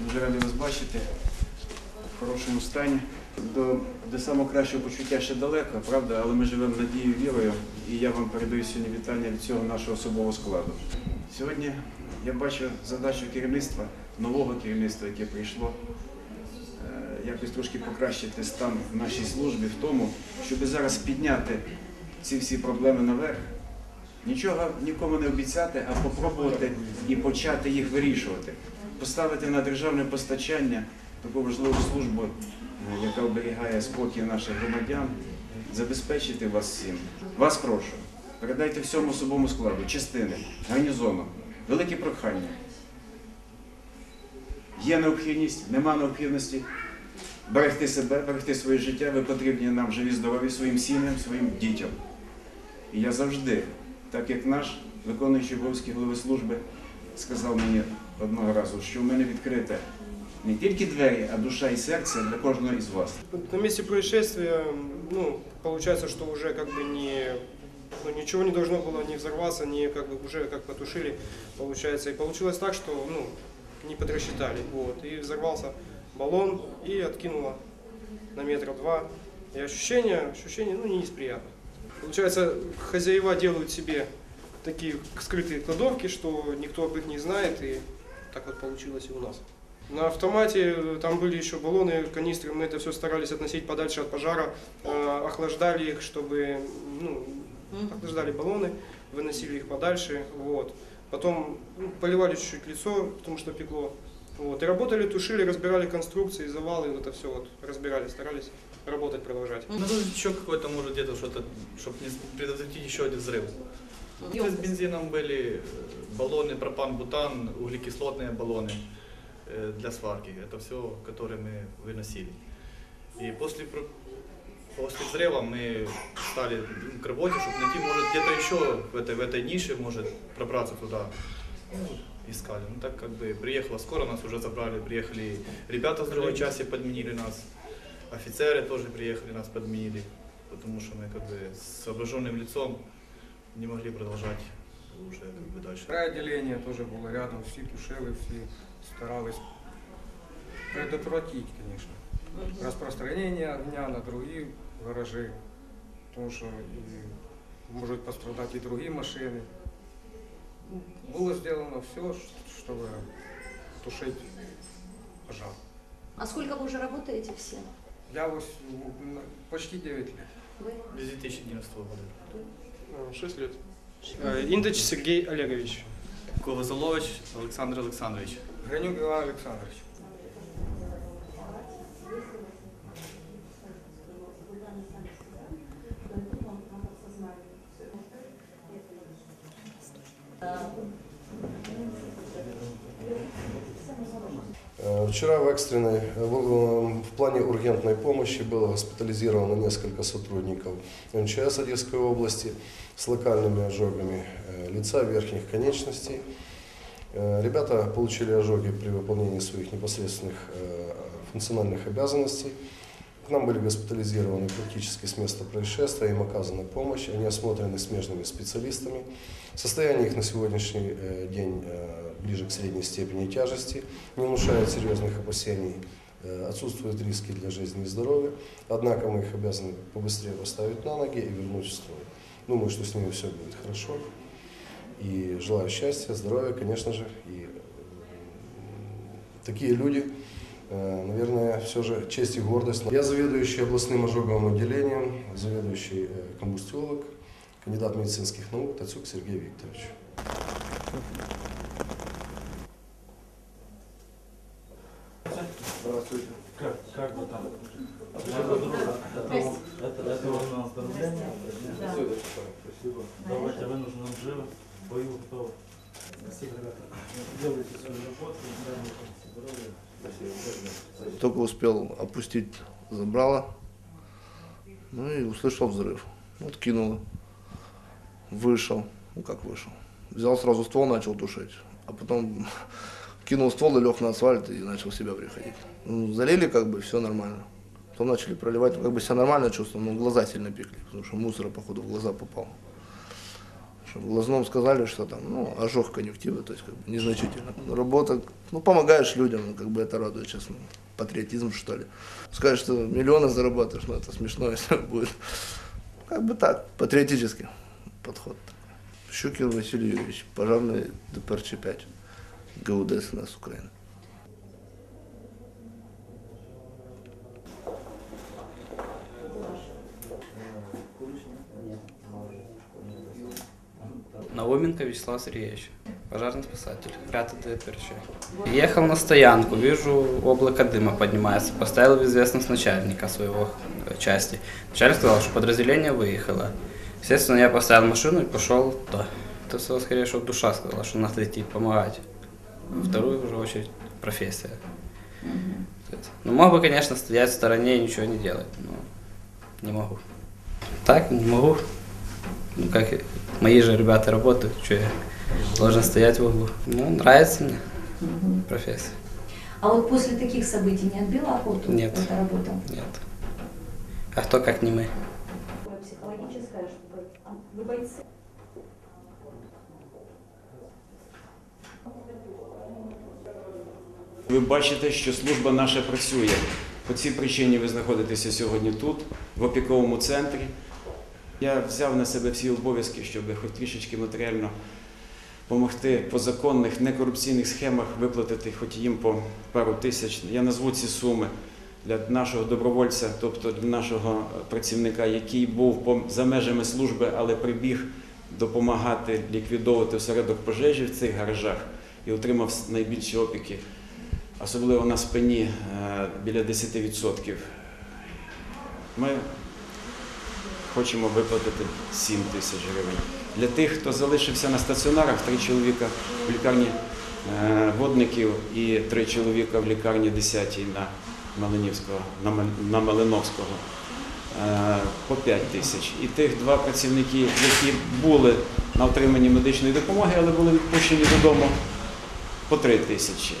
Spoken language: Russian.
Дуже радий вас бачити в хорошому стані. До, до самого кращого почуття ще далеко, правда, але ми живемо надією, вірою, і я вам передаю сьогодні вітання від цього нашого особового складу. Сьогодні я бачу задачу керівництва, нового керівництва, яке прийшло, е, якось трошки покращити стан в нашій службі в тому, щоб зараз підняти ці всі проблеми наверх. Нічого нікому не обіцяти, а попробувати і почати їх вирішувати. Поставити на державне постачання таку важливу службу, е, яка оберігає спокій наших громадян, забезпечити вас всім. Вас прошу, передайте всьому особовому складу, частини, гарнізону, велике прохання. Є необхідність, нема необхідності берегти себе, берегти своє життя. Ви потрібні нам живі, здорові своїм сім'ям, своїм дітям. І я завжди, так як наш виконуючий обов'язки голови служби, сказав мені одного разу, що в мене відкрите не тільки двері, а душа і серце для кожного із вас. На месте происшествия, ну, получается, что уже как бы не, ну, ничего не должно было не взорваться, не как бы уже как потушили, получается. И получилось так, что, ну, не подрасчитали, вот. И взорвался баллон и откинуло на метров два. И ощущение, ощущение, ну, не из приятных. Получается, хозяева делают себе такие скрытые кладовки, что никто об их не знает, и так вот получилось и у нас. На автомате э, там были еще баллоны, канистры, мы это все старались относить подальше от пожара, э, охлаждали их, чтобы, ну, охлаждали баллоны, выносили их подальше, вот. Потом ну, поливали чуть-чуть лицо, потому что пекло. Вот. И работали, тушили, разбирали конструкции, завалы, вот это все вот разбирали, старались работать, продолжать. Ну, тут еще какой-то, может, где-то что-то, чтобы не предотвратить еще один взрыв. Ну, с бензином были э, баллоны пропан-бутан, углекислотные баллоны э, для сварки. Это все, которые мы выносили. И после, после взрыва мы стали ну, к работе, чтобы найти, может, где-то еще в этой, в этой нише, может, пробраться туда. Искали. Ну, так как бы приехала скоро, нас уже забрали, приехали ребята с другой части, подменили нас. Офицеры тоже приехали, нас подменили, потому что мы как бы с обожженным лицом не могли продолжать уже как бы дальше. Райотделение тоже было рядом, всі тушили, всі старались предотвратить, конечно, распространение огня на другие гаражи, потому что и можуть пострадать и другие машины. Ну, Было сделано все, чтобы тушить пожар. А сколько вы уже работаете все? Я вот почти 9 лет. Вы? С 2011 года. Э, Шесть лет. Э, Индыч Сергей Олегович. Ковазолович Александр Александрович. Гранюк Иван Александрович. Вчера в экстренной, э, в, в плане ургентной помощи было госпитализировано несколько сотрудников МЧС Одесской области с локальными ожогами э, лица верхних конечностей. Э, Ребята получили ожоги при выполнении своих непосредственных э, функциональных обязанностей. Нам были госпитализированы практически с места происшествия, им оказана помощь, они осмотрены смежными специалистами. Состояние их на сегодняшний э, день э, ближе к средней степени тяжести, не внушает серьезных опасений, э, отсутствуют риски для жизни и здоровья, однако мы их обязаны побыстрее поставить на ноги и вернуть в строй. Думаю, что с ними все будет хорошо. И желаю счастья, здоровья, конечно же. И такие люди, наверное, все же честь и гордость. Я заведующий областным ожоговым отделением, заведующий э, комбустиолог, кандидат медицинских наук Тацюк Сергей Викторович. Здравствуйте. Как, как вы там? Это, это вам на оздоровление. Спасибо. Давайте вы нужны нам живы. В бою готовы. Спасибо, ребята. Делайте свою работу. Дай вам здоровья. Только успел опустить забрало, ну и услышал взрыв. Вот кинуло. Вышел. Ну как вышел? Взял сразу ствол, начал тушить. А потом кинул ствол и лег на асфальт и начал в себя приходить. Ну, залили как бы, все нормально. Потом начали проливать, как бы себя нормально чувствовал, но глаза сильно пекли, потому что мусора, походу, в глаза попал. В глазном сказали, что там, ну, ожог конъюнктивы, то есть как бы незначительно. Но работа, ну, помогаешь людям, ну, как бы это радует, честно. Патриотизм, что ли. Сказать, что миллионы зарабатываешь, ну, это смешно, если будет. Как бы так, патриотический подход. Щукин Василий Юрьевич, пожарный ДПРЧ-5, ГУД СНС Украины. Науменко Вячеслав Сергеевич, пожарный спасатель, 5 ДПРЧ. Ехал на стоянку, вижу, облако дыма поднимается. Поставил в известность начальника своего э, части. Начальник сказал, что подразделение выехало. Естественно, я поставил машину и пошел туда. Это все скорее, что душа сказала, что надо идти помогать. Вторую уже очередь профессия. Ну, мог бы, конечно, стоять в стороне и ничего не делать, но не могу. Так, не могу. Ну, как и мои же ребята работают, что я должен стоять в углу. Ну, нравится мне профессия. А вот после таких событий не отбила охоту Нет. эта работа? Нет. А кто, как не мы? Психологическая, чтобы а, вы бойцы. Ви бачите, що служба наша працює. По цій причині ви знаходитеся сьогодні тут, в опіковому центрі. Я взяв на себе всі обов'язки, щоб хоч трішечки матеріально допомогти по законних некорупційних схемах виплатити хоч їм по пару тисяч. Я назву ці суми для нашого добровольця, тобто для нашого працівника, який був за межами служби, але прибіг допомагати ліквідовувати осередок пожежі в цих гаражах і отримав найбільші опіки особливо на спині е, біля 10%. Ми хочемо виплатити 7 тисяч гривень. Для тих, хто залишився на стаціонарах, три чоловіка в лікарні е, водників і три чоловіка в лікарні 10 на Малинівського, на Малиновського. е, По 5 тисяч. І тих два працівники, які були на отриманні медичної допомоги, але були відпущені додому, по 3 тисячі.